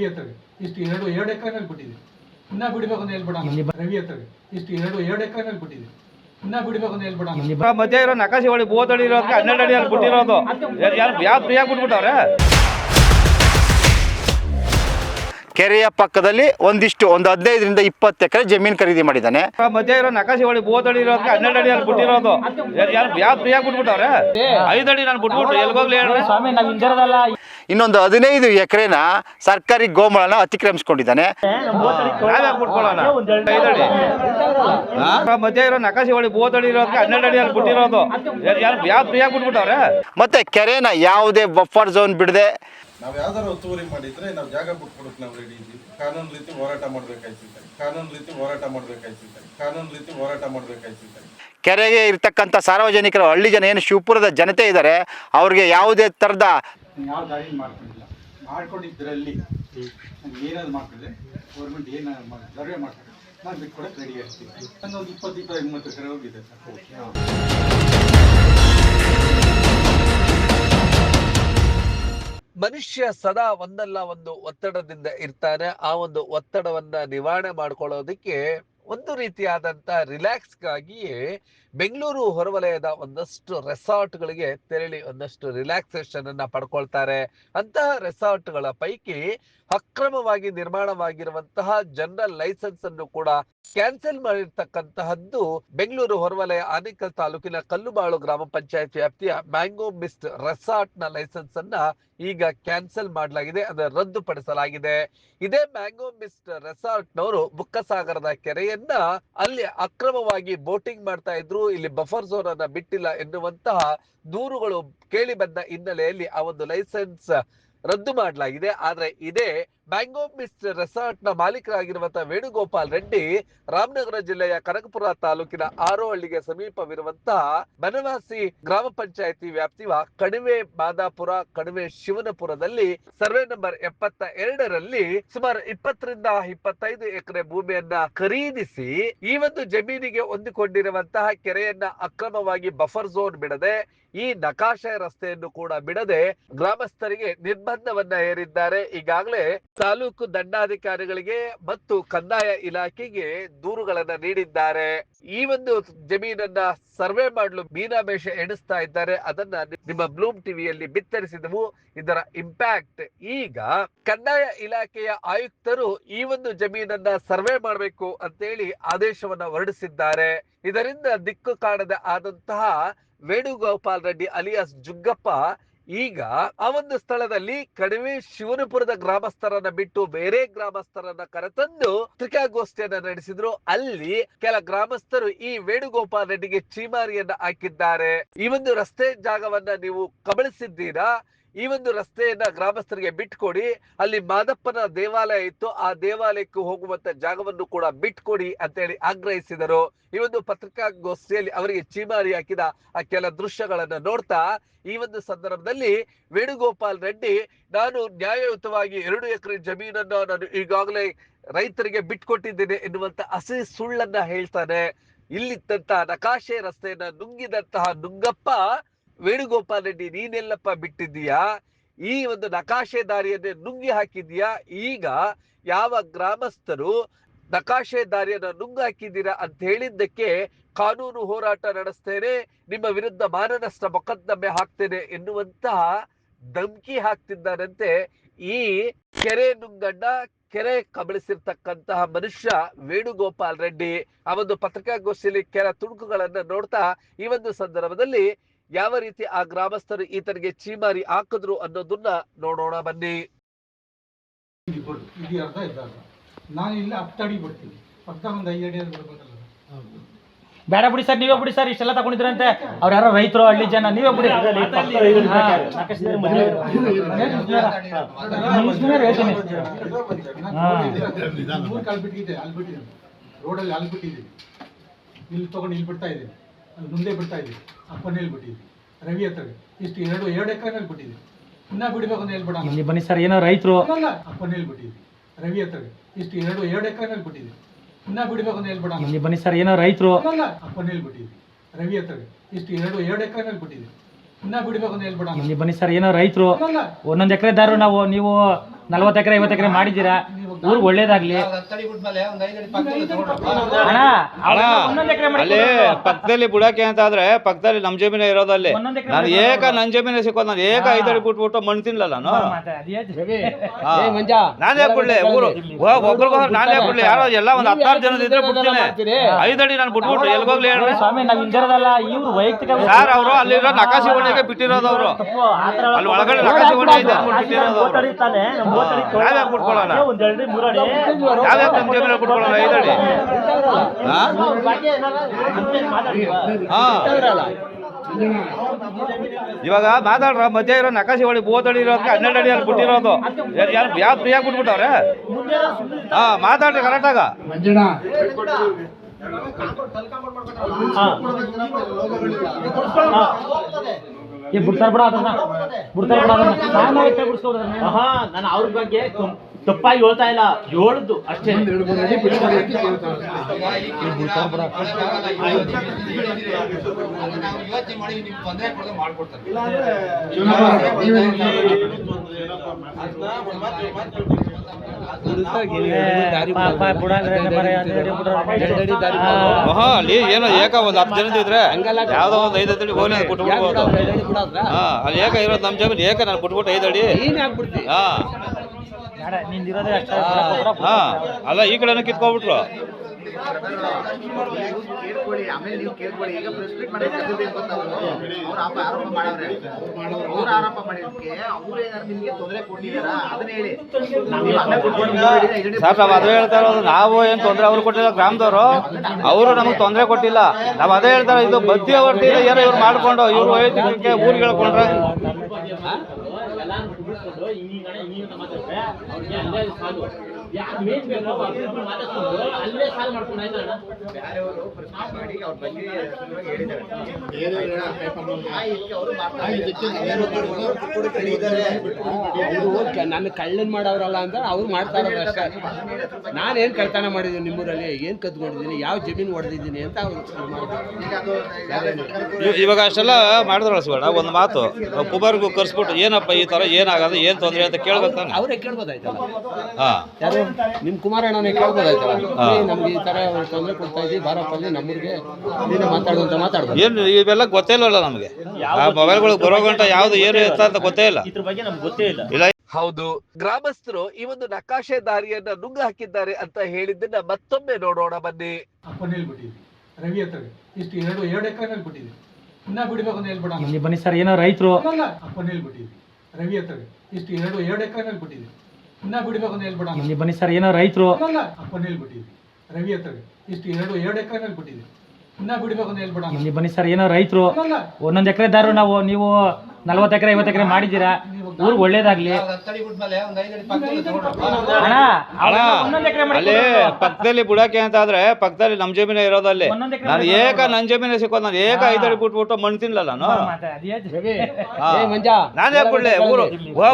ರವಿ ಹತ್ರಗೆ ಇಷ್ಟು ಎರಡು ಎರಡು ಎಕರೆ ಮೇಲೆ ಬಿಟ್ಟಿದೆ ಇನ್ನ ಬಿಡಬೇಕು ಅಂತ ಹೇಳ್ಬಿಡ ರವಿ ಹತ್ರಗೆ ಇಷ್ಟು ಎರಡು ಎರಡು ಎಕರೆ ಮೇಲೆ ಬಿಟ್ಟಿದೆ ಇನ್ನ ಬಿಡಬೇಕು ಅಂತ ಹೇಳ್ಬಿಡ ಮಧ್ಯ ಇರೋ ನಕಾಶಿ ಒಳಗೆ ಮೂವತ್ತು ಅಡಿ ಇರೋದಕ್ಕೆ ಹನ್ನೆರಡು ಅಡಿ ಅಲ್ಲಿ ಬಿಟ್ಟಿರೋದು. ಯಾರು ಯಾರು ಫ್ರೀಯಾಗಿ ಬಿಟ್ಬಿಟ್ಟವ್ರೆ? ಕೆರೆಯ ಪಕ್ಕದಲ್ಲಿ ಒಂದಿಷ್ಟು ಒಂದು ಹದಿನೈದರಿಂದ ಇಪ್ಪತ್ತು ಎಕರೆ ಜಮೀನು ಖರೀದಿ ಮಾಡಿದ್ದಾನೆ. ಮಧ್ಯ ಇರೋ ನಕಾಶಿ ಒಳಗೆ ಬೋದಡಿ ಇರೋದಕ್ಕೆ ಹನ್ನೆರಡು ಅಡಿ ಅಲ್ಲಿ ಬಿಟ್ಟಿರೋದು. ಯಾವ ಯಾರು ಫ್ರೀಯಾಗಿ ಬಿಟ್ಬಿಟ್ಟವ್ರೆ? ಐದು ಅಡಿ ನಾನು ಬಿಟ್ಬಿಟ್ಟು ಎಲ್ಗೋಗ್ಲಿ ಹೇಳ್ರಿ ಸ್ವಾಮಿ ನಾವು ಇಂಜರದಲ್ಲ ಇನ್ನೊಂದು ಹದಿನೈದು ಎಕರೆನ ಸರ್ಕಾರಿ ಗೋಮಳನ ಅತಿಕ್ರಮಿಸ್ಕೊಂಡಿದ್ದಾನೆ. ಮಧ್ಯ ಇರೋ ನಕಾಶಿ ಒಳಗೆ ಬೋದಡಿ ಇರೋದಕ್ಕೆ ಹನ್ನೆರಡು ಅಡಿ ಅಲ್ಲಿ ಬಿಟ್ಟಿರೋದು. ಯಾವ ಫ್ರೀಯಾಗಿ ಬಿಟ್ಬಿಟ್ಟವ್ರೆ? ಮತ್ತೆ ಕೆರೆನ ಯಾವುದೇ ಬಫರ್ ಝೋನ್ ಬಿಡದೆ ನಾವು ಯಾವ್ದಾರು ಒತ್ತುವರಿ ಮಾಡಿದ್ರೆ ನಾವು ಜಾಗ ಬಿಟ್ಕೊಡಕ್ ನಾವು ರೆಡಿ ಇದ್ದೀವಿ. ಕಾನೂನು ರೀತಿ ಹೋರಾಟ ಮಾಡ್ಬೇಕಾಯ್ತಿದ್ದಾರೆ ಕಾನೂನು ರೀತಿ ಹೋರಾಟ ಮಾಡ್ಬೇಕಾಯ್ತಿದ್ದಾರೆ ಕಾನೂನು ರೀತಿ ಹೋರಾಟ ಮಾಡ್ಬೇಕಾಯ್ತಿದ್ದಾರೆ ಕೆರೆಗೆ ಇರ್ತಕ್ಕಂಥ ಸಾರ್ವಜನಿಕರು ಹಳ್ಳಿ ಜನ ಏನು ಶಿವಪುರದ ಜನತೆ ಇದ್ದಾರೆ ಅವ್ರಿಗೆ ಯಾವುದೇ ಥರದ ಯಾವ ದಾರಿ ಮಾಡ್ಕೊಂಡಿಲ್ಲ. ಮಾಡ್ಕೊಂಡಿದ್ರಲ್ಲಿ ನಂಗೆ ಏನಾದ್ರು ಮಾಡ್ಕೊಂಡ್ರೆ ಗೌರ್ಮೆಂಟ್ ಏನು ಸರ್ವೆ ಮಾಡ್ತಾರೆ. ನಾನು ಬಿಟ್ಕೊಡಕ್ಕೆ ರೆಡಿ ಆಗ್ತೀನಿ. ಒಂದು ಇಪ್ಪತ್ತು ಇಪ್ಪತ್ತು ಮೂವತ್ತು ಎಕರೆ ಹೋಗಿದೆ ಸರ್. ಮನುಷ್ಯ ಸದಾ ಒಂದಲ್ಲ ಒಂದು ಒತ್ತಡದಿಂದ ಇರ್ತಾನೆ. ಆ ಒಂದು ಒತ್ತಡವನ್ನ ನಿವಾರಣೆ ಮಾಡ್ಕೊಳ್ಳೋದಕ್ಕೆ ಒಂದು ರೀತಿಯಾದಂತ ರಿಲ್ಯಾಕ್ಸ್ಗಾಗಿಯೇ ಬೆಂಗಳೂರು ಹೊರವಲಯದ ಒಂದಷ್ಟು ರೆಸಾರ್ಟ್ಗಳಿಗೆ ತೆರಳಿ ಒಂದಷ್ಟು ರಿಲ್ಯಾಕ್ಸೇಷನ್ ಅನ್ನ ಪಡ್ಕೊಳ್ತಾರೆ. ಅಂತಹ ರೆಸಾರ್ಟ್ಗಳ ಪೈಕಿ ಅಕ್ರಮವಾಗಿ ನಿರ್ಮಾಣವಾಗಿರುವಂತಹ ಜನರಲ್ ಲೈಸೆನ್ಸ್ ಅನ್ನು ಕೂಡ ಕ್ಯಾನ್ಸಲ್ ಮಾಡಿರ್ತಕ್ಕಂತಹದ್ದು ಬೆಂಗಳೂರು ಹೊರವಲಯ ಆನೇಕಲ್ ತಾಲೂಕಿನ ಕಲ್ಲುಬಾಳು ಗ್ರಾಮ ಪಂಚಾಯತ್ ವ್ಯಾಪ್ತಿಯ ಮ್ಯಾಂಗೋ ಮಿಸ್ಟ್ ರೆಸಾರ್ಟ್ನ ಲೈಸೆನ್ಸ್ ಅನ್ನ ಈಗ ಕ್ಯಾನ್ಸಲ್ ಮಾಡಲಾಗಿದೆ ಅಂದ್ರೆ ರದ್ದುಪಡಿಸಲಾಗಿದೆ. ಇದೇ ಮ್ಯಾಂಗೋ ಮಿಸ್ಟ್ ರೆಸಾರ್ಟ್ ನವರು ಬುಕ್ಕಸಾಗರದ ಕೆರೆಯನ್ನ ಅಲ್ಲಿ ಅಕ್ರಮವಾಗಿ ಬೋಟಿಂಗ್ ಮಾಡ್ತಾ ಇದ್ರು, ಇಲ್ಲಿ ಬಫರ್ ಝೋನ್ ಅನ್ನ ಬಿಟ್ಟಿಲ್ಲ ಎನ್ನುವಂತಹ ದೂರುಗಳು ಕೇಳಿ ಬಂದ ಹಿನ್ನೆಲೆಯಲ್ಲಿ ಆ ಒಂದು ಲೈಸೆನ್ಸ್ ರದ್ದು ಮಾಡಲಾಗಿದೆ. ಆದ್ರೆ ಇದೇ ಮ್ಯಾಂಗೋ ಮಿಸ್ಟ್ ರೆಸಾರ್ಟ್ನ ಮಾಲೀಕರಾಗಿರುವಂತಹ ವೇಣುಗೋಪಾಲ್ ರೆಡ್ಡಿ ರಾಮನಗರ ಜಿಲ್ಲೆಯ ಕನಕಪುರ ತಾಲೂಕಿನ ಆರೋಹಳ್ಳಿಗೆ ಸಮೀಪವಿರುವಂತಹ ಬನವಾಸಿ ಗ್ರಾಮ ಪಂಚಾಯತಿ ವ್ಯಾಪ್ತಿಯ ಕಣಿವೆ ಮಾದಾಪುರ, ಕಣಿವೆ ಶಿವನಪುರದಲ್ಲಿ ಸರ್ವೆ ನಂಬರ್ ಎಪ್ಪತ್ತ ಎರಡರಲ್ಲಿ ಸುಮಾರು ಇಪ್ಪತ್ತರಿಂದ ಇಪ್ಪತ್ತೈದು ಎಕರೆ ಭೂಮಿಯನ್ನ ಖರೀದಿಸಿ ಈ ಒಂದು ಜಮೀನಿಗೆ ಹೊಂದಿಕೊಂಡಿರುವಂತಹ ಕೆರೆಯನ್ನ ಅಕ್ರಮವಾಗಿ ಬಫರ್ ಝೋನ್ ಬಿಡದೆ ಈ ನಕಾಶೆ ರಸ್ತೆಯನ್ನು ಕೂಡ ಬಿಡದೆ ಗ್ರಾಮಸ್ಥರಿಗೆ ನಿರ್ಬಂಧವನ್ನ ಹೇರಿದ್ದಾರೆ. ಈಗಾಗಲೇ ತಾಲೂಕು ದಂಡಾಧಿಕಾರಿಗಳಿಗೆ ಮತ್ತು ಕಂದಾಯ ಇಲಾಖೆಗೆ ದೂರುಗಳನ್ನು ನೀಡಿದ್ದಾರೆ. ಈ ಒಂದು ಜಮೀನನ್ನ ಸರ್ವೆ ಮಾಡಲು ಮೀನಾಮೇಷ ಎಣಿಸ್ತಾ ಇದ್ದಾರೆ. ಅದನ್ನ ನಿಮ್ಮ ಬ್ಲೂಮ್ ಟಿವಿಯಲ್ಲಿ ಬಿತ್ತರಿಸಿದವು. ಇದರ ಇಂಪ್ಯಾಕ್ಟ್ ಈಗ ಕಂದಾಯ ಇಲಾಖೆಯ ಆಯುಕ್ತರು ಈ ಒಂದು ಜಮೀನನ್ನ ಸರ್ವೆ ಮಾಡಬೇಕು ಅಂತೇಳಿ ಆದೇಶವನ್ನ ಹೊರಡಿಸಿದ್ದಾರೆ. ಇದರಿಂದ ದಿಕ್ಕು ಕಾಣದೆ ಆದಂತಹ ವೇಣುಗೋಪಾಲ್ ರೆಡ್ಡಿ ಅಲಿಯಾಸ್ ಜುಗ್ಗಪ್ಪ ಈಗ ಆ ಒಂದು ಸ್ಥಳದಲ್ಲಿ ಕಡಿಮೆ ಶಿವನಪುರದ ಗ್ರಾಮಸ್ಥರನ್ನ ಬಿಟ್ಟು ಬೇರೆ ಗ್ರಾಮಸ್ಥರನ್ನ ಕರೆತಂದು ತ್ರಿಕಾಗೋಷ್ಠಿಯನ್ನ ನಡೆಸಿದ್ರು. ಅಲ್ಲಿ ಕೆಲ ಗ್ರಾಮಸ್ಥರು ಈ ವೇಣುಗೋಪಾಲ್ ರೆಡ್ಡಿಗೆ ಚೀಮಾರಿಯನ್ನ ಹಾಕಿದ್ದಾರೆ. ಈ ಒಂದು ರಸ್ತೆ ಜಾಗವನ್ನ ನೀವು ಕಬಳಿಸಿದ್ದೀರಾ? ಈ ಒಂದು ರಸ್ತೆಯನ್ನ ಗ್ರಾಮಸ್ಥರಿಗೆ ಬಿಟ್ಕೊಡಿ. ಅಲ್ಲಿ ಮಾದಪ್ಪನ ದೇವಾಲಯ ಇತ್ತು. ಆ ದೇವಾಲಯಕ್ಕೆ ಹೋಗುವಂತ ಜಾಗವನ್ನು ಕೂಡ ಬಿಟ್ಕೊಡಿ ಅಂತ ಹೇಳಿ ಆಗ್ರಹಿಸಿದರು. ಈ ಒಂದು ಪತ್ರಿಕಾಗೋಷ್ಠಿಯಲ್ಲಿ ಅವರಿಗೆ ಚೀಮಾರಿ ಹಾಕಿದ ಆ ಕೆಲ ದೃಶ್ಯಗಳನ್ನ ನೋಡ್ತಾ, ಈ ಒಂದು ಸಂದರ್ಭದಲ್ಲಿ ವೇಣುಗೋಪಾಲ್ ರೆಡ್ಡಿ, ನಾನು ನ್ಯಾಯಯುತವಾಗಿ ಎರಡು ಎಕರೆ ಜಮೀನನ್ನು ನಾನು ಈಗಾಗಲೇ ರೈತರಿಗೆ ಬಿಟ್ಕೊಟ್ಟಿದ್ದೇನೆ ಎನ್ನುವಂತ ಹಸಿ ಸುಳ್ಳನ್ನ ಹೇಳ್ತಾನೆ. ಇಲ್ಲಿದ್ದಂತಹ ನಕಾಶೆ ರಸ್ತೆಯನ್ನ ನುಂಗಿದಂತಹ ನುಂಗಪ್ಪ ವೇಣುಗೋಪಾಲ್ ರೆಡ್ಡಿ, ನೀನೆಲ್ಲಪ್ಪ ಬಿಟ್ಟಿದ್ದೀಯಾ? ಈ ಒಂದು ನಕಾಶೆ ದಾರಿಯನ್ನೇ ನುಂಗಿ ಹಾಕಿದ್ಯಾ ಈಗ ಯಾವ ಗ್ರಾಮಸ್ಥರು ನಕಾಶೆ ದಾರಿಯನ್ನ ನುಂಗು ಹಾಕಿದ್ದೀರಾ ಅಂತ ಹೇಳಿದ್ದಕ್ಕೆ ಕಾನೂನು ಹೋರಾಟ ನಡೆಸ್ತೇನೆ, ನಿಮ್ಮ ವಿರುದ್ಧ ಮಾನನಷ್ಟ ಮೊಕದ್ದಮೆ ಹಾಕ್ತೇನೆ ಎನ್ನುವಂತಹ ಧಮ್ಕಿ ಹಾಕ್ತಿದ್ದಾನಂತೆ ಈ ಕೆರೆ ನುಂಗಣ್ಣ, ಕೆರೆ ಕಬಳಿಸಿರ್ತಕ್ಕಂತಹ ಮನುಷ್ಯ ವೇಣುಗೋಪಾಲ್ ರೆಡ್ಡಿ. ಆ ಒಂದು ಪತ್ರಿಕಾಗೋಷ್ಠಿಯಲ್ಲಿ ಕೆಲ ತುಣುಕುಗಳನ್ನ ನೋಡ್ತಾ ಈ ಒಂದು ಸಂದರ್ಭದಲ್ಲಿ ಯಾವ ರೀತಿ ಆ ಗ್ರಾಮಸ್ಥರು ಈತನಿಗೆ ಚೀಮಾರಿ ಹಾಕಿದ್ರು ಅನ್ನೋದನ್ನ ನೋಡೋಣ ಬನ್ನಿ. ಇಬ್ಬರು ಇದು ಅರ್ಧ. ಇದು ನಾನು ಇಲ್ಲಿ ಹತ್ತು ಬಿಡ್ತೀನಿ ಪಕ್ಕದ ಒಂದು ಐದು ಅಡಿ ಅದು ಬಿಡ್ಬೇಕಲ್ಲ ಬೇಡ ಬಿಡಿ ಸರ್ ನೀವೇ ಬಿಡಿ ಸರ್ ಇಷ್ಟೆಲ್ಲ ತಗೊಂಡಿದ್ರಂತೆ. ಅವ್ರ ಯಾರೋ ರೈತರು ಹಳ್ಳಿ ಜನ ನೀವೇ ಬಿಡಿ. ಮೂರು ಕಾಲು ಬಿಟ್ಟಿದೆ ಅಲ್ಲಿ ಬಿಟ್ಟಿದ್ದೀನಿ ರೋಡಲ್ಲಿ ಅಲ್ಲಿ ಬಿಟ್ಟಿದ್ದೀನಿ ಇಲ್ಲಿ ತಗೊಂಡು ಇಲ್ಲಿ ಬಿಡ್ತಾ ಇದ್ದೀನಿ ಅಲ್ಲಿ ಮುಂದೆ ಬಿಡ್ತಾ ಆ ಕೊನೆಯಲ್ಲಿ ಬಿಟ್ಟಿದ್ವಿ ರವಿ ಹತ್ರಗೆ ಇಷ್ಟು ಎರಡು ಎರಡು ಎಕರೆ ಮೇಲೆ ಬಿಟ್ಟಿದ್ದೀನಿ ಇನ್ನ ಬಿಡಬೇಕು ಅಂತ ಹೇಳ್ಬಿಡ ಇಲ್ಲಿ ಬನ್ನಿ ಸರ್ ಏನೋ ರೈತರು. ಆ ಕೊನೆಯಲ್ಲಿ ಬಿಟ್ಟಿದ್ವಿ ರವಿ ಹತ್ರಗೆ ಇಷ್ಟು ಎರಡು ಎರಡು ಎಕರೆ ಮೇಲೆ ಬಿಟ್ಟಿದ್ದೀನಿ ಇನ್ನ ಬಿಡಬೇಕು ಅಂತ ಹೇಳ್ಬಿಡ ಇಲ್ಲಿ ಬನ್ನಿ ಸರ್ ಏನೋ ರೈತರು. ಆ ಕೊನೆಯಲ್ಲಿ ಬಿಟ್ಟಿದ್ವಿ ರವಿ ಹತ್ರಗೆ ಇಷ್ಟು ಎರಡು ಎರಡು ಎಕರೆ ಮೇಲೆ ಬಿಟ್ಟಿದ್ದೀನಿ ಇನ್ನ ಬಿಡಬೇಕು ಅಂತ ಹೇಳ್ಬಿಡ ಇಲ್ಲಿ ಬನ್ನಿ ಸರ್ ಏನೋ ರೈತರು. ಒಂದೊಂದು ಎಕರೆ ದಾರು ನಾವು ನೀವು ನಲ್ವತ್ತು ಎಕರೆ ಐವತ್ತು ಎಕರೆ ಮಾಡಿದ್ದೀರಾ? ಊರಿಗೆ ಒಳ್ಳೇದಾಗ್ಲಿ. ಅಣ್ಣ ಅಣ್ಣ ಒಂದೊಂದು ಎಕರೆ ಮಾಡಿ ಅಲ್ಲಿ ಪಕ್ಕದಲ್ಲಿ ಬುಡಕ್ಕೆ ಅಂತ ಆದ್ರೆ ಪಕ್ಕದಲ್ಲಿ ನಮ್ ಜಮೀನೇ ಇರೋದು ಅಲ್ಲಿ ಒಂದೊಂದ್ ಎಕ್ರೆ ನಾನು ಏಕ ನನ್ ಜಮೀನೇ ಸಿಕ್ಕೋದು ನಾನು ಏಕ ಐದಡಿ ಬಿಟ್ಬಿಟ್ಟು ಮಣ್ಣು ತಿನ್ಲಲ್ಲ ನಾನು? ಹಾ. ನಾನೇ ಬಿಡ್ಲಿ? ಊರು ಒಬ್ರಿಗೋಸ್ಕರ ನಾನೇ ಬಿಡ್ಲಿ? ಯಾರೋ ಎಲ್ಲ ಒಂದ್ ಹತ್ತಾರು ಜನ ಇದ್ರೆ ಬಿಡ್ತೀನಿ. ಐದಡಿ ನಾನು ಬಿಟ್ಬಿಟ್ಟು ಎಲ್ಗೋಗ್ಲಿ ಹೇಳ್ರಿ? ಸ್ವಾಮಿ ನಾವ್ ಇಂದಿರದಲ್ಲ ಇವ್ರು ವೈಯಕ್ತಿಕ ಸರ್ ಅವರು ಅಲ್ಲಿರೋ ನಕಾಶಿ ಒಳಗೆ ಬಿಟ್ಟಿರೋದು ಅವರು. ಅಲ್ಲಿ ಒಳಗಡೆ ನಕಾಸಿ ಒಳಗೆ ಇದೆ. ಅಂದ್ಬಿಟ್ಟು ಬಿಟ್ಟಿರೋದು ಅವರು. ನಾವ್ಯಾಕ್ ಬಿಟ್ಕೊಳ್ಳೋಣ? ಒಂದ್ ಯಾವ್ಯಾವ ಜಮೀನಲ್ಲಿ ಐದಡಿ? ಇವಾಗ ಮಾತಾಡ್ರ ಮಧ್ಯ ಇರೋ ನಕಾಶಿ ಹೊಳಿ ಬೋತಡಿ ಇರೋದಕ್ಕೆ ಹನ್ನೆರಡು ಅಡಿ ಅಲ್ಲಿ ಬಿಟ್ಟಿರೋದು. ಯಾರು ಯಾವ ಫ್ರೀಯಾಗಿ ಬಿಟ್ಬಿಟ್ಟವ್ರೆ ಹಾ ಮಾತಾಡ್ರಿ ಕರೆಕ್ಟಾಗ ಆಗ. ಬಿಡ್ತಾರ ಬಿಡ ಅದನ್ನ. ಬಿಡ್ತಾರ ಬಿಡ ಅದನ್ನ. ನಾನು ಅವ್ರ ಬಗ್ಗೆ ತಪ್ಪಾಗಿ ಹೇಳ್ತಾ ಇಲ್ಲ ಹೇಳದ್ದು ಅಷ್ಟೇ. ಅಲ್ಲಿ ಏನೋ ಏಕ ಒಂದ್ ಹತ್ತು ಜನ ಇದ್ರೆ ಯಾವ್ದೋ ಒಂದ್ ಐದು ಅಡಿ ಹೋಗಿ ಕುಟುಂಬ ಅಲ್ಲಿ ಏಕ ಇರೋದು ನಮ್ ಜಮೀನು ಏಕ ನಾನು ಕುಟ್ಬಿಟ್ಟು ಐದು ಅಡಿ. ಹಾ. ಹಾ ಅಲ್ಲ, ಈ ಕಡೆನೂ ಐದು ಸರ್, ನಾವು ಅದೇ ಹೇಳ್ತಾ ನಾವು ಏನು ತೊಂದರೆ ಅವ್ರು ಕೊಟ್ಟಿಲ್ಲ ಗ್ರಾಮದವರು, ಅವರು ನಮಗೆ ತೊಂದರೆ ಕೊಟ್ಟಿಲ್ಲ. ನಾವು ಅದೇ ಹೇಳ್ತಾರ ಇದು ಬದ್ದಿ ಅವರ್ತಿ ಏನೋ ಇವ್ರು ಮಾಡ್ಕೊಂಡು, ಇವ್ರು ವೈಯಕ್ತಿಕಕ್ಕೆ ಊರಿಗೆ ಹೇಳ್ಕೊಂಡ್ರೆ ಎಲ್ಲಾನು ಬಿಟ್ಬಿಟ್ಟು ಹಿಂಗಿನ ಹಿಂಗಿನ ಮಾತಾಡ್ರೆ ಅವ್ರಿಗೆ ಅಲ್ಲೇ ಸಾಲು ಯಾರು ಮೇನ್ ಬೇಕು ಅವ್ರು ಮಾತಾಡ್ಕೊಂಡು ಅಲ್ಲೇ ಸಾಲು ಮಾಡ್ಕೊಂಡು ಆಯ್ತಣ್ಣ ಬೇರೆಯವರು ಪ್ರೆಸ್ ಮೀಟ್ ಮಾಡಿ ಅವ್ರ ಬಗ್ಗೆ ಸುಲಭವಾಗಿ ಹೇಳಿದ್ದಾರೆ. ಆ ಇದಕ್ಕೆ ಅವರು ಮಾತಾಡ್ತಾರೆ. ನನ್ನ ಕಳ್ಳನ್ ಮಾಡವ್ರಲ್ಲ ಅಂತ ಅವ್ರು ಮಾಡ್ತಾ ಇರೋದು ಅಷ್ಟೇ ನಾನೇನು ಕಳ್ತನ ಮಾಡಿದ್ದೀನಿ ನಿಮ್ಮೂರಲ್ಲಿ? ಏನು ಕದ್ಕೊಂಡಿದ್ದೀನಿ? ಯಾವ ಜಮೀನು ಹೊಡೆದಿದ್ದೀನಿ ಅಂತ ಅವ್ರು ಇವಾಗ ಅಷ್ಟೆಲ್ಲ ಮಾಡಿದ್ರಲ್ಲ ಶಿವಣ್ಣ ಒಂದು ಮಾತು. ಕುಬಾರ್ಗೂ ಕರ್ಸ್ಬಿಟ್ಟು ಏನಪ್ಪ ಈ ಥರ ಏನಾಗದು ಏನು ತೊಂದರೆ ಅಂತ ಕೇಳ್ಬೇಕು ಅವ್ರೆ ಕೇಳ್ಬೋದಾಯ್ತಲ್ಲ? ಹಾಂ. ನಿಮ್ಮ ಕುಮಾರಣ್ಣನೇ ಕೇಳ್ಬೋದಾಯ್ತಲ್ಲ? ನಮ್ಗೆ ಈ ತರ ತೊಂದರೆ ಕೊಡ್ತಾ ಇದ್ದೀವಿ ಬಾರಪ್ಪ ಅಲ್ಲಿ ನಮ್ಮೂರಿಗೆ ನೀನು ಮಾತಾಡು ಅಂತ ಮಾತಾಡ್ಬೋದು. ಏನು ಇವೆಲ್ಲ ಗೊತ್ತೇ ಇಲ್ಲ ನಮಗೆ? ಆ ಮೊಬೈಲ್ಗಳು ಬರೋ ಗಂಟ ಯಾವುದು ಏನು ಎತ್ತ ಅಂತ ಗೊತ್ತೇ ಇಲ್ಲ. ಇದ್ರ ಬಗ್ಗೆ ನಮ್ಗೆ ಗೊತ್ತೇ ಇಲ್ಲ. ಇಲ್ಲ. ಹೌದು ಗ್ರಾಮಸ್ಥರು ಈ ಒಂದು ನಕಾಶೆ ದಾರಿಯನ್ನ ನುಂಗು ಹಾಕಿದ್ದಾರೆ ಅಂತ ಹೇಳಿದ್ದನ್ನ ಮತ್ತೊಮ್ಮೆ ನೋಡೋಣ ಬನ್ನಿ. ರವಿ ಹತ್ರ ಇಷ್ಟು ಎರಡು ಎರಡು ಎಕರೆನಲ್ಲಿ ಬಿಟ್ಟಿದ್ವಿ ಇನ್ನ ಬಿಡ್ಬೇಕು ಅಂತ ಹೇಳ್ಬಿಡ ಇಲ್ಲಿ ಬನ್ನಿ ಸರ್ ಏನೋ ರೈತರು. ಅಲ್ಲ ಹೇಳ್ಬಿಟ್ಟಿದ್ವಿ ಬಿಟ್ಟಿದ್ವಿ ರವಿ ಹತ್ರ ಇಷ್ಟು ಎರಡು ಎರಡು ಎಕರೆನಲ್ಲಿ ಬಿಟ್ಟಿದ್ವಿ ಇನ್ನ ಬಿಡ್ಬೇಕು ಅಂತ ಹೇಳ್ಬೇಡ ಇಲ್ಲಿ ಬನ್ನಿ ಸರ್ ಏನೋ ರೈತರು. ಬಿಟ್ಟಿದ್ವಿ ರವಿ ಹತ್ರ. ಇಷ್ಟು ಎರಡು ಎರಡು ಎಕರೆನಲ್ಲಿ ಬಿಟ್ಟಿದ್ವಿ ಇನ್ನ ಬಿಡ್ಬೇಕು ಅಂತ ಹೇಳ್ಬಿಡ ಇಲ್ಲಿ ಬನ್ನಿ ಸರ್ ಏನೋ ರೈತರು. ಒಂದೊಂದು ಎಕರೆ ದಾರು ನಾವು ನೀವು ನಲ್ವತ್ತು ಎಕರೆ ಐವತ್ತು ಎಕರೆ ಮಾಡಿದ್ದೀರಾ? ಊರಿಗೆ ಒಳ್ಳೇದಾಗ್ಲಿ. ಅಲ್ಲಿ ಪಕ್ಕದಲ್ಲಿ ಬಿಡಕ್ಕೆ ಅಂತ ಆದ್ರೆ ಪಕ್ಕದಲ್ಲಿ ನಮ್ ಜಮೀನೇ ಇರೋದು ಅಲ್ಲಿ ನಾನು ಏಕ ನನ್ ಜಮೀನೇ ಸಿಕ್ಕೋದು ನಾನು ಏಕ ಐದಡಿ ಬಿಟ್ಬಿಟ್ಟು ಮಣ್ಣು ತಿನ್ಲಲ್ಲ ನಾನು? ಮತ್ತೆ ಅದೇ ಹಾ. ಏ ಮಂಜ ನಾನೇ ಬಿಡ್ಲಿ? ಊರು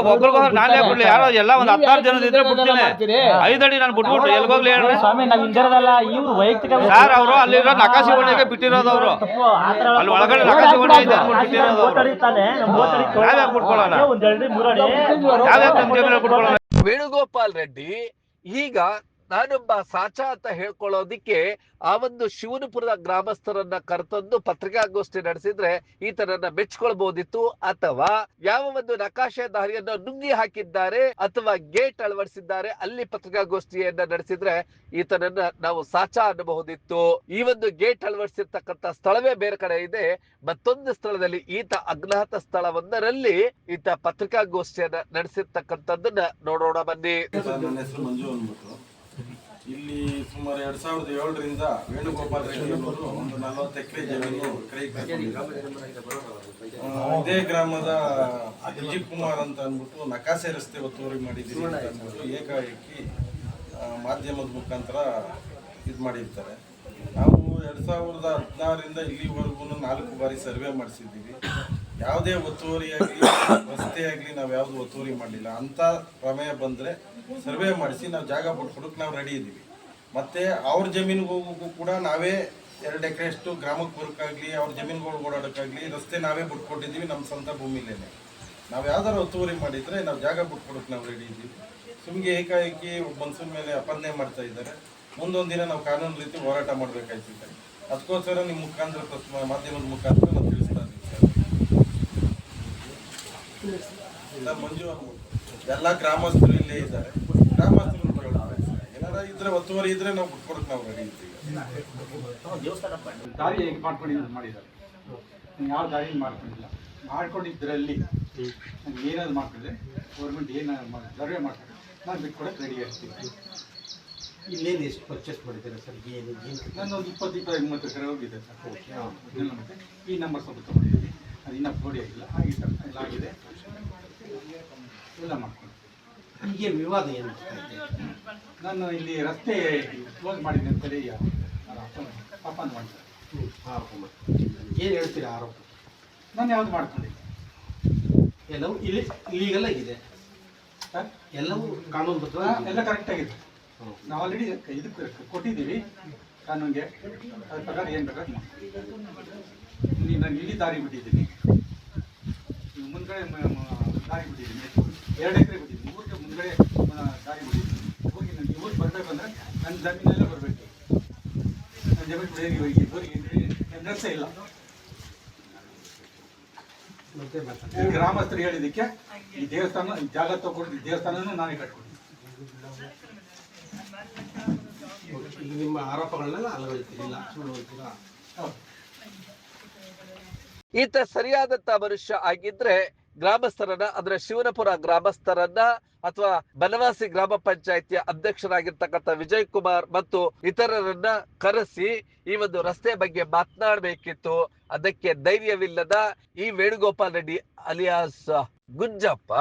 ಒಬ್ರಿಗೋಸ್ಕರ ನಾನೇ ಬಿಡ್ಲಿ? ಯಾರೋ ಎಲ್ಲ ಒಂದ್ ಹತ್ತಾರು ಜನದ ಇದ್ರೆ ಬಿಡ್ತೀನಿ. ಐದಡಿ ನಾನು ಬಿಟ್ಬಿಟ್ಟು ಎಲ್ಗೋಗ್ಲಿ ಹೇಳ್ರಿ ಸ್ವಾಮಿ ನಾವ್ ಇಂದಿರದಲ್ಲ ಇವ್ರು ವೈಯಕ್ತಿಕ ಸರ್ ಅವರು ಅಲ್ಲಿರೋ ನಕಾಸಿ ಒಳಗೆ ಬಿಟ್ಟಿರೋದು ಅವರು. ಅಲ್ಲಿ ಒಳಗಡೆ ನಕಾಸಿ ಅಂದ್ಬಿಟ್ಟು ಬಿಟ್ಟಿರೋದು. ನಾವ್ಯಾಕ್ ಬಿಟ್ಕೊಳ್ಳೋಣ? ಯಾವ್ಯಾವ ವೇಣುಗೋಪಾಲ್ ರೆಡ್ಡಿ ಈಗ ನಾನೊಬ್ಬ ಸಾಚಾ ಅಂತ ಹೇಳ್ಕೊಳ್ಳೋದಿಕ್ಕೆ ಆ ಒಂದು ಶಿವನಪುರದ ಗ್ರಾಮಸ್ಥರನ್ನ ಕರೆತಂದು ಪತ್ರಿಕಾಗೋಷ್ಠಿ ನಡೆಸಿದ್ರೆ ಈತನನ್ನ ಮೆಚ್ಕೊಳ್ಬಹುದಿತ್ತು ಅಥವಾ ಯಾವ ಒಂದು ನಕಾಶೆ ದಾರಿಯನ್ನ ನುಂಗಿ ಹಾಕಿದ್ದಾರೆ ಅಥವಾ ಗೇಟ್ ಅಳವಡಿಸಿದ್ದಾರೆ, ಅಲ್ಲಿ ಪತ್ರಿಕಾಗೋಷ್ಠಿಯನ್ನ ನಡೆಸಿದ್ರೆ ಈತನನ್ನ ನಾವು ಸಾಚಾ ಅನ್ನಬಹುದಿತ್ತು. ಈ ಒಂದು ಗೇಟ್ ಅಳವಡಿಸಿರ್ತಕ್ಕಂಥ ಸ್ಥಳವೇ ಬೇರೆ ಕಡೆ ಇದೆ. ಮತ್ತೊಂದು ಸ್ಥಳದಲ್ಲಿ ಈತ ಅಜ್ಞಾತ ಸ್ಥಳವೊಂದರಲ್ಲಿ ಈತ ಪತ್ರಿಕಾಗೋಷ್ಠಿಯನ್ನ ನಡೆಸಿರ್ತಕ್ಕಂಥದ್ದನ್ನ ನೋಡೋಣ ಬನ್ನಿ ಸರ್, ನನ್ನ ಹೆಸರು ಮಂಜು ಅಂದ್ಬಿಟ್ಟು ಇಲ್ಲಿ ಸುಮಾರು ಎರಡ್ ಸಾವಿರದ ಏಳರಿಂದ ವೇಣುಗೋಪಾಲ್ ರೆಡ್ಡಿ ಅವರು ಒಂದು ನಲವತ್ತು ಎಕರೆ ಜಮೀನು ಕೈಗೆ. ಇದೇ ಗ್ರಾಮದ ಅಜಿತ್ ಕುಮಾರ್ ಅಂತ ಅಂದ್ಬಿಟ್ಟು ನಕಾಸೆ ರಸ್ತೆ ಒತ್ತುವರಿ ಮಾಡಿದ್ದೀವಿ ಅಂತ ಅಂದ್ಬಿಟ್ಟು ಏಕಾಏಕಿ ಮಾಧ್ಯಮದ ಮುಖಾಂತರ ಇದು ಮಾಡಿರ್ತಾರೆ ನಾವು ಎರಡು ಸಾವಿರದ ಹದಿನಾರರಿಂದ ಇಲ್ಲಿವರೆಗೂ ನಾಲ್ಕು ಬಾರಿ ಸರ್ವೆ ಮಾಡಿಸಿದ್ದೀವಿ ಯಾವುದೇ ಒತ್ತುವರಿ ಆಗಲಿ, ರಸ್ತೆ ಆಗಲಿ ನಾವು ಯಾವುದು ಒತ್ತುವರಿ ಮಾಡಲಿಲ್ಲ. ಅಂತ ಪ್ರಮೇಯ ಬಂದರೆ ಸರ್ವೆ ಮಾಡಿಸಿ ನಾವು ಜಾಗ ಬಿಟ್ಕೊಡಕ್ಕೆ ನಾವು ರೆಡಿ ಇದ್ದೀವಿ. ಮತ್ತು ಅವ್ರ ಜಮೀನಿಗೆ ಹೋಗೋಕ್ಕೂ ಕೂಡ ನಾವೇ ಎರಡು ಎಕರೆಷ್ಟು ಗ್ರಾಮಕ್ಕೆ ಬರೋಕ್ಕಾಗಲಿ, ಅವ್ರ ಜಮೀನುಗಳು ಓಡಾಡೋಕ್ಕಾಗಲಿ ರಸ್ತೆ ನಾವೇ ಬಿಟ್ಕೊಟ್ಟಿದ್ದೀವಿ ನಮ್ಮ ಸ್ವಂತ ಭೂಮಿಲೇ ನಾವು ಯಾವ್ದಾರು ಒತ್ತುವರಿ ಮಾಡಿದರೆ ನಾವು ಜಾಗ ಬಿಟ್ಕೊಡಕ್ಕೆ ನಾವು ರೆಡಿ ಇದ್ದೀವಿ. ಸುಮ್ಗೆ ಏಕಾಏಕಿ ಮನ್ಸೂನ್ ಮೇಲೆ ಅಪರ್ಣೆ ಮಾಡ್ತಾ ಇದ್ದಾರೆ. ಮುಂದೊಂದು ದಿನ ನಾವು ಕಾನೂನು ರೀತಿ ಹೋರಾಟ ಮಾಡ್ಬೇಕಾಯ್ತಿದೆ ಅದಕ್ಕೋಸ್ಕರ ನಿಮ್ಮ ಮುಖಾಂತರ ಮಾಧ್ಯಮದ ಮುಖಾಂತರ ನಾವು ತಿಳಿಸ್ತಾ ಇದ್ದೀವಿ ಸರ್ ಸರ್ ಮಂಜು ಎಲ್ಲ ಗ್ರಾಮಸ್ಥರು ಇಲ್ಲೇ ಇದ್ದಾರೆ. ಗ್ರಾಮಸ್ಥರು ಏನಾರ ಇದ್ರೆ ಒತ್ತುವರಿ ಇದ್ರೆ ನಾವು ಬಿಟ್ಕೊಡಕ್ ನಾವು ರೆಡಿ ಇದ್ದೀವಿ. ದಾರಿ ಹೇಗೆ ಮಾಡ್ಕೊಂಡಿದ್ದು ಮಾಡಿದ್ದಾರೆ? ಯಾವ ದಾರಿ ಮಾಡ್ಕೊಂಡಿಲ್ಲ ಮಾಡ್ಕೊಂಡಿದ್ದರಲ್ಲಿ ಏನಾದ್ರು ಮಾಡ್ಕೊಂಡ್ರೆ ಗೌರ್ಮೆಂಟ್ ಏನಾದ್ರು ಸರ್ವೆ ಮಾಡ್ತಾರೆ ನಾನು ಬಿಟ್ಕೊಡಕ್ಕೆ ರೆಡಿ ಆಗ್ತೀನಿ. ಇಲ್ಲೇನು ಎಷ್ಟು ಪರ್ಚೇಸ್ ಮಾಡಿದ್ದಾರೆ ಸರ್? ಏನು ಏನು? ನಾನು ಒಂದು ಇಪ್ಪತ್ತು ಇಪ್ಪತ್ತು ಮೂವತ್ತು ಎಕರೆ ಹೋಗಿದೆ ಸರ್. ಓಕೆ ಈ ನಂಬರ್ ಸ್ವಲ್ಪ ತೊಗೊಂಡಿದ್ದೀನಿ ಅದು ಇನ್ನೂ ಫೋಡಿ ಆಗಿಲ್ಲ. ಆಗಿದೆ ಸರ್ ಎಲ್ಲ ಆಗಿದೆ. ಎಲ್ಲ ಮಾಡ್ಕೊಂಡು. ಹೀಗೆ ವಿವಾದ ಏನು ನಾನು ಇಲ್ಲಿ ರಸ್ತೆ ಕ್ಲೋಸ್ ಮಾಡಿದ್ದೀನಿ ಅಂತೇಳಿ ಅಪ್ಪನ ಮಾಡ್ತಾರೆ ಆರೋಪ ಏನು ಹೇಳ್ತೀರಾ ಆರೋಪ? ನಾನು ಯಾವ್ದು ಮಾಡ್ಕೊಂಡಿದ್ದೆ? ಎಲ್ಲವೂ ಇಲ್ಲಿ ಇಲ್ಲಿಗೆಲ್ಲ ಇದೆ ಸರ್ ಎಲ್ಲವೂ ಕಾನೂನು ಹಾ, ಎಲ್ಲ ಕರೆಕ್ಟ್ ಆಗಿದೆ. ನಾವು ಆಲ್ರೆಡಿ ಇದಕ್ಕೆ ಕೊಟ್ಟಿದ್ದೀವಿ. ಕಾನೂನಿಗೆ ಅದ್ರ ಪ್ರಕಾರ ಏನು ಬೇಕಾದ್ರೆ ನಾನು ಇಲ್ಲಿ ದಾರಿ ಬಿಟ್ಟಿದ್ದೀನಿ. ಮುಂದ್ಗಡೆ ದಾರಿ ಬಿಟ್ಟಿದ್ದೀನಿ. ಎರಡು ಎಕರೆ ಬಿಟ್ಟಿದ್ದೀನಿ ಊರಿಗೆ ಮುಂದೆ ದಾರಿ ಬಿಟ್ಟಿದ್ದೀನಿ ಹೋಗಿ ನನಗೆ ಊರಿಗೆ ಬರಬೇಕು ಅಂದರೆ ನನ್ನ ಜಮೀನೆಲ್ಲ ಬರಬೇಕು. ನನ್ನ ಜಮೀನು ಬಿಡಿ ಹೋಗಿ ಊರಿಗೆ ನರ್ಸ ಇಲ್ಲ. ಮತ್ತೆ ಗ್ರಾಮಸ್ಥರು ಹೇಳಿದ್ದಕ್ಕೆ ಈ ದೇವಸ್ಥಾನ ಈ ಜಾಗ ತಗೊಂಡು ದೇವಸ್ಥಾನನೂ ನಾನೇ ಕಟ್ಕೊಂಡಿದ್ದೀನಿ ನಿಮ್ಮ ಆರೋಪಗಳನ್ನೆಲ್ಲ ಸುಳ್ಳು ಹೇಳ್ತೀರಾ? ಹೌದು. ಈತ ಸರಿಯಾದಂತ ಮನುಷ್ಯ ಆಗಿದ್ರೆ ಗ್ರಾಮಸ್ಥರನ್ನ, ಅಂದ್ರೆ ಶಿವನಪುರ ಗ್ರಾಮಸ್ಥರನ್ನ ಅಥವಾ ಬನವಾಸಿ ಗ್ರಾಮ ಪಂಚಾಯಿತಿಯ ಅಧ್ಯಕ್ಷರಾಗಿರ್ತಕ್ಕಂಥ ವಿಜಯ್ ಕುಮಾರ್ ಮತ್ತು ಇತರರನ್ನ ಕರೆಸಿ ಈ ಒಂದು ರಸ್ತೆ ಬಗ್ಗೆ ಮಾತನಾಡಬೇಕಿತ್ತು. ಅದಕ್ಕೆ ಧೈರ್ಯವಿಲ್ಲದ ಈ ವೇಣುಗೋಪಾಲ್ ರೆಡ್ಡಿ ಅಲಿಯಾಸ್ ಗುಂಜಪ್ಪ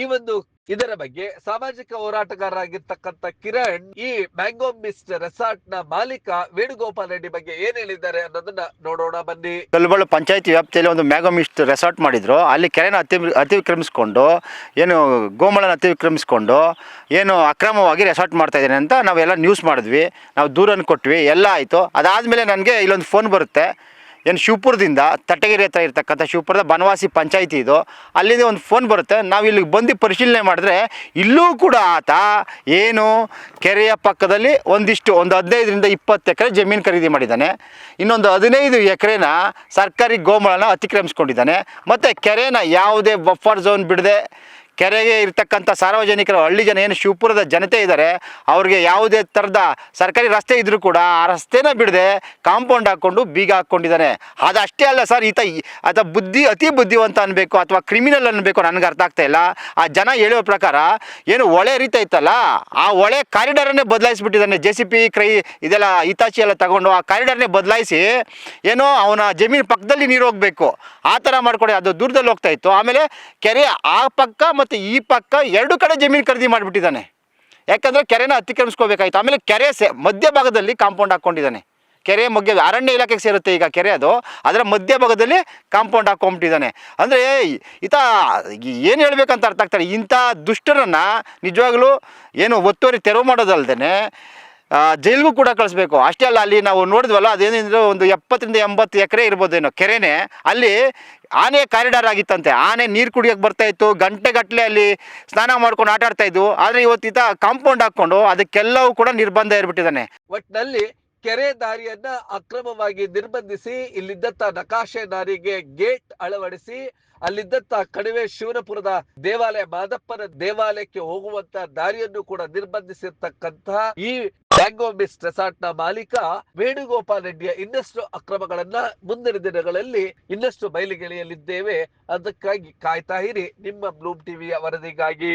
ಈ ಒಂದು ಇದರ ಬಗ್ಗೆ ಸಾಮಾಜಿಕ ಹೋರಾಟಗಾರರಾಗಿರ್ತಕ್ಕಂಥ ಕಿರಣ್, ಈ ಮ್ಯಾಂಗೋ ಮಿಸ್ಟ್ ರೆಸಾರ್ಟ್ನ ಮಾಲೀಕ ವೇಣುಗೋಪಾಲ್ ರೆಡ್ಡಿ ಬಗ್ಗೆ ಏನ್ ಹೇಳಿದ್ದಾರೆ ಅನ್ನೋದನ್ನ ನೋಡೋಣ ಬನ್ನಿ. ಕಲ್ಬಳ್ಳ ಪಂಚಾಯತ್ ವ್ಯಾಪ್ತಿಯಲ್ಲಿ ಒಂದು ಮ್ಯಾಂಗೋ ಮಿಸ್ಟ್ ರೆಸಾರ್ಟ್ ಮಾಡಿದ್ರು. ಅಲ್ಲಿ ಕೆರೆನ ಅತಿ ಅತಿಕ್ರಮಿಸಿಕೊಂಡು, ಏನು ಗೋಮಳನ ಅತಿಕ್ರಮಿಸಿಕೊಂಡು, ಏನು ಅಕ್ರಮವಾಗಿ ರೆಸಾರ್ಟ್ ಮಾಡ್ತಾ ಇದ್ದಾನೆ ಅಂತ ನಾವೆಲ್ಲ ನ್ಯೂಸ್ ಮಾಡಿದ್ವಿ. ನಾವು ದೂರನ್ನು ಕೊಟ್ವಿ, ಎಲ್ಲ ಆಯಿತು. ಅದಾದಮೇಲೆ ನನಗೆ ಇಲ್ಲೊಂದು ಫೋನ್ ಬರುತ್ತೆ. ಏನು ಶಿವಪುರದಿಂದ ತಟ್ಟಗೆರೆ ಹತ್ರ ಇರ್ತಕ್ಕಂಥ ಶಿವಪುರದ ಬನವಾಸಿ ಪಂಚಾಯಿತಿ ಇದು. ಅಲ್ಲಿಂದ ಒಂದು ಫೋನ್ ಬರುತ್ತೆ. ನಾವು ಇಲ್ಲಿಗೆ ಬಂದು ಪರಿಶೀಲನೆ ಮಾಡಿದ್ರೆ ಇಲ್ಲೂ ಕೂಡ ಆತ ಏನು ಕೆರೆಯ ಪಕ್ಕದಲ್ಲಿ ಒಂದಿಷ್ಟು ಒಂದು ಹದಿನೈದರಿಂದ ಇಪ್ಪತ್ತು ಎಕರೆ ಜಮೀನು ಖರೀದಿ ಮಾಡಿದ್ದಾನೆ. ಇನ್ನೊಂದು ಹದಿನೈದು ಎಕರೆನ ಸರ್ಕಾರಿ ಗೋಮಳನ ಅತಿಕ್ರಮಿಸ್ಕೊಂಡಿದ್ದಾನೆ. ಮತ್ತು ಕೆರೆನ ಯಾವುದೇ ಬಫರ್ ಝೋನ್ ಬಿಡದೆ ಕೆರೆಗೆ ಇರ್ತಕ್ಕಂಥ ಸಾರ್ವಜನಿಕರು, ಹಳ್ಳಿ ಜನ ಏನು ಶಿವಪುರದ ಜನತೆ ಇದ್ದಾರೆ ಅವ್ರಿಗೆ ಯಾವುದೇ ಥರದ ಸರ್ಕಾರಿ ರಸ್ತೆ ಇದ್ದರೂ ಕೂಡ ಆ ರಸ್ತೆನ ಬಿಡದೆ ಕಾಂಪೌಂಡ್ ಹಾಕ್ಕೊಂಡು ಬೀಗ ಹಾಕ್ಕೊಂಡಿದ್ದಾನೆ. ಅಷ್ಟೇ ಅಲ್ಲ ಸರ್, ಈತ ಆತ ಬುದ್ಧಿ, ಅತಿ ಬುದ್ಧಿವಂತ ಅನ್ಬೇಕು ಅಥವಾ ಕ್ರಿಮಿನಲ್ ಅನ್ಬೇಕು ನನಗೆ ಅರ್ಥ ಆಗ್ತಾ ಇಲ್ಲ. ಆ ಜನ ಹೇಳುವ ಪ್ರಕಾರ ಏನು ಹೊಳೆ ರೀತಿ ಇತ್ತಲ್ಲ ಆ ಹೊಳೆ ಕಾರಿಡಾರನ್ನೇ ಬದಲಾಯಿಸ್ಬಿಟ್ಟಿದ್ದಾನೆ. ಜೆ ಸಿ ಪಿ, ಕ್ರೈ ಇದೆಲ್ಲ ಇತಾಚಿ ಎಲ್ಲ ತಗೊಂಡು ಆ ಕಾರಿಡಾರ್ನೇ ಬದಲಾಯಿಸಿ ಏನೋ ಅವನ ಜಮೀನು ಪಕ್ಕದಲ್ಲಿ ನೀರು ಹೋಗಬೇಕು. ಆ ಥರ ಮಾಡ್ಕೊಡಿ. ಅದು ದೂರದಲ್ಲಿ ಹೋಗ್ತಾ ಇತ್ತು. ಆಮೇಲೆ ಕೆರೆ ಆ ಪಕ್ಕ ಮತ್ತು ಈ ಪಕ್ಕ ಎರಡು ಕಡೆ ಜಮೀನು ಖರೀದಿ ಮಾಡಿಬಿಟ್ಟಿದ್ದಾನೆ. ಯಾಕಂದರೆ ಕೆರೆನ ಅತಿಕ್ರಮಿಸ್ಕೋಬೇಕಾಯ್ತು. ಆಮೇಲೆ ಕೆರೆ ಸೆ ಮಧ್ಯಭಾಗದಲ್ಲಿ ಕಾಂಪೌಂಡ್ ಹಾಕ್ಕೊಂಡಿದ್ದಾನೆ. ಕೆರೆ ಮಗ್ಗೆ ಅರಣ್ಯ ಇಲಾಖೆಗೆ ಸೇರುತ್ತೆ ಈಗ ಕೆರೆ ಅದು. ಅದರ ಮಧ್ಯಭಾಗದಲ್ಲಿ ಕಾಂಪೌಂಡ್ ಹಾಕೊಂಬಿಟ್ಟಿದ್ದಾನೆ ಅಂದರೆ ಈತ ಏನು ಹೇಳ್ಬೇಕಂತ ಅರ್ಥ ಆಗ್ತಾರೆ ಇಂಥ ದುಷ್ಟರನ್ನು ನಿಜವಾಗ್ಲೂ ಏನು ಒತ್ತುವರಿ ತೆರವು ಮಾಡೋದಲ್ದೇ ಜೈಲಿಗೂ ಕೂಡ ಕಳಿಸ್ಬೇಕು. ಅಷ್ಟೇ ಅಲ್ಲ, ಅಲ್ಲಿ ನಾವು ನೋಡಿದ್ವಲ್ಲ, ಅದೇನಿದ್ರು ಒಂದು ಎಪ್ಪತ್ತರಿಂದ ಎಂಬತ್ತು ಎಕರೆ ಇರ್ಬೋದೇನೋ ಕೆರೆನೇ. ಅಲ್ಲಿ ಆನೆ ಕಾರಿಡಾರ್ ಆಗಿತ್ತಂತೆ. ಆನೆ ನೀರು ಕುಡಿಯೋಕೆ ಬರ್ತಾ ಇತ್ತು. ಗಂಟೆಗಟ್ಟಲೆ ಅಲ್ಲಿ ಸ್ನಾನ ಮಾಡ್ಕೊಂಡು ಆಟ ಆಡ್ತಾ ಇದ್ವು. ಆದರೆ ಇವತ್ತಿತ ಕಾಂಪೌಂಡ್ ಹಾಕೊಂಡು ಅದಕ್ಕೆಲ್ಲವೂ ಕೂಡ ನಿರ್ಬಂಧ ಇರ್ಬಿಟ್ಟಿದ್ದಾನೆ ಒಟ್ಟಿನಲ್ಲಿ ಕೆರೆ ದಾರಿಯನ್ನ ಅಕ್ರಮವಾಗಿ ನಿರ್ಬಂಧಿಸಿ ಇಲ್ಲಿದ್ದಂತ ನಕಾಶೆ ದಾರಿಗೆ ಗೇಟ್ ಅಳವಡಿಸಿ ಅಲ್ಲಿದ್ದಂತ ಕಣಿವೆ ಶಿವನಪುರದ ದೇವಾಲಯ, ಮಾದಪ್ಪನ ದೇವಾಲಯಕ್ಕೆ ಹೋಗುವಂತ ದಾರಿಯನ್ನು ಕೂಡ ನಿರ್ಬಂಧಿಸಿರ್ತಕ್ಕಂತಹ ಈ ಮ್ಯಾಂಗೋ ಮಿಸ್ ರೆಸಾರ್ಟ್ನ ಮಾಲೀಕ ವೇಣುಗೋಪಾಲ್ ರೆಡ್ಡಿಯ ಇನ್ನಷ್ಟು ಅಕ್ರಮಗಳನ್ನ ಮುಂದಿನ ದಿನಗಳಲ್ಲಿ ಇನ್ನಷ್ಟು ಬಯಲಿಗೆಳೆಯಲಿದ್ದೇವೆ ಅದಕ್ಕಾಗಿ ಕಾಯ್ತಾ ಇರಿ. ನಿಮ್ಮ ಬ್ಲೂಮ್ ಟಿವಿಯ ವರದಿಗಾಗಿ.